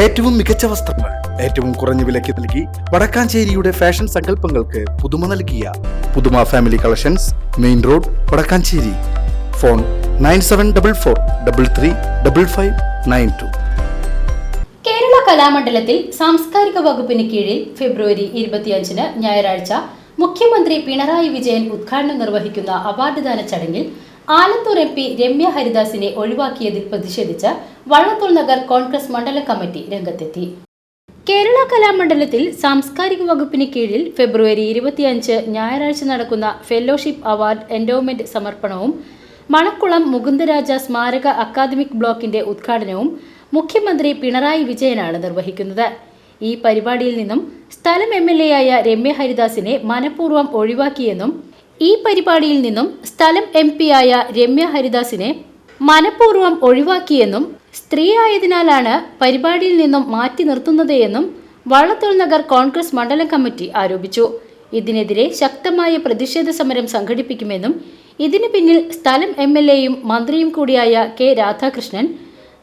ഏറ്റവും മികച്ച വസ്ത്രങ്ങൾ ഏറ്റവും കുറഞ്ഞ വിലയ്ക്ക് നൽകി വടക്കാഞ്ചേരിയുടെ ഫാഷൻ സങ്കല്പങ്ങൾക്ക് പുതുമ നൽകിയ പുതുമ family collections main road Vadakkanchery. Phone nine seven double four double three double five nine two. Kerala കലാമണ്ഡലത്തിൽ സാംസ്കാരിക വകുപ്പിന് കീഴിൽ ഫെബ്രുവരി ഇരുപത്തിയഞ്ചിന് ഞായറാഴ്ച മുഖ്യമന്ത്രി പിണറായി വിജയൻ ഉദ്ഘാടനം നിർവഹിക്കുന്ന അവാർഡ് ദാന ചടങ്ങിൽ ആലത്തൂർ എം പി രമ്യ ഹരിദാസിനെ ഒഴിവാക്കിയതിൽ പ്രതിഷേധിച്ച് വള്ളത്തോൾ നഗർ കോൺഗ്രസ് മണ്ഡല കമ്മിറ്റി രംഗത്തെത്തി. കേരള കലാമണ്ഡലത്തിൽ സാംസ്കാരിക വകുപ്പിന് കീഴിൽ ഫെബ്രുവരി ഇരുപത്തിയഞ്ച് ഞായറാഴ്ച നടക്കുന്ന ഫെല്ലോഷിപ്പ് അവാർഡ് എൻഡോമെന്റ് സമർപ്പണവും മണക്കുളം മുകുന്ദരാജ സ്മാരക അക്കാദമിക് ബ്ലോക്കിന്റെ ഉദ്ഘാടനവും മുഖ്യമന്ത്രി പിണറായി വിജയനാണ് നിർവഹിക്കുന്നത്. ഈ പരിപാടിയിൽ നിന്നും സ്ഥലം എം എൽ എ ആയ രമ്യ ഹരിദാസിനെ മനഃപൂർവം ഒഴിവാക്കിയെന്നും ഈ പരിപാടിയിൽ നിന്നും സ്ഥലം എം പി ആയ രമ്യ ഹരിദാസിനെ മനഃപൂർവം ഒഴിവാക്കിയെന്നും സ്ത്രീ ആയതിനാലാണ് പരിപാടിയിൽ നിന്നും മാറ്റി നിർത്തുന്നത് എന്നും വള്ളത്തോൾ നഗർ കോൺഗ്രസ് മണ്ഡലം കമ്മിറ്റി ആരോപിച്ചു. ഇതിനെതിരെ ശക്തമായ പ്രതിഷേധ സമരം സംഘടിപ്പിക്കുമെന്നും ഇതിനു പിന്നിൽ സ്ഥലം എം എൽ എയും മന്ത്രിയും കൂടിയായ കെ രാധാകൃഷ്ണൻ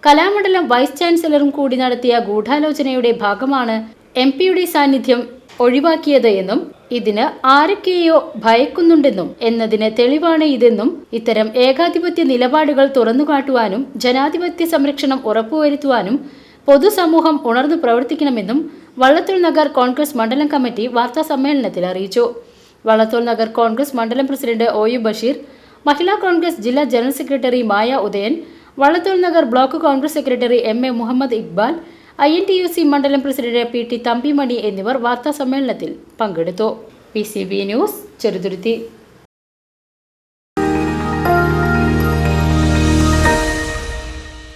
കലാമണ്ഡലം വൈസ് ചാൻസലറും കൂടി നടത്തിയ ഗൂഢാലോചനയുടെ ഭാഗമാണ് എം പിയുടെ സാന്നിധ്യം ഒഴിവാക്കിയത് എന്നും ഇതിന് ആരൊക്കെയോ ഭയക്കുന്നുണ്ടെന്നും എന്നതിന് തെളിവാണ് ഇതെന്നും ഇത്തരം ഏകാധിപത്യ നിലപാടുകൾ തുറന്നുകാട്ടുവാനും ജനാധിപത്യ സംരക്ഷണം ഉറപ്പുവരുത്തുവാനും പൊതുസമൂഹം ഉണർന്നു പ്രവർത്തിക്കണമെന്നും വള്ളത്തോൾ നഗർ കോൺഗ്രസ് മണ്ഡലം കമ്മിറ്റി വാർത്താ സമ്മേളനത്തിൽ അറിയിച്ചു. വള്ളത്തോൾ നഗർ കോൺഗ്രസ് മണ്ഡലം president O U Basheer Mahila Congress ജില്ലാ general secretary Maya Udayan Vallathol Nagar block Congress secretary M A Muhammad Iqbal I N T U C മണ്ഡലം പ്രസിഡന്റ് പി ടി തമ്പിമണി എന്നിവർ വാർത്താസമ്മേളനത്തിൽ പങ്കെടുത്തു. P C B news Cheruthuruthy.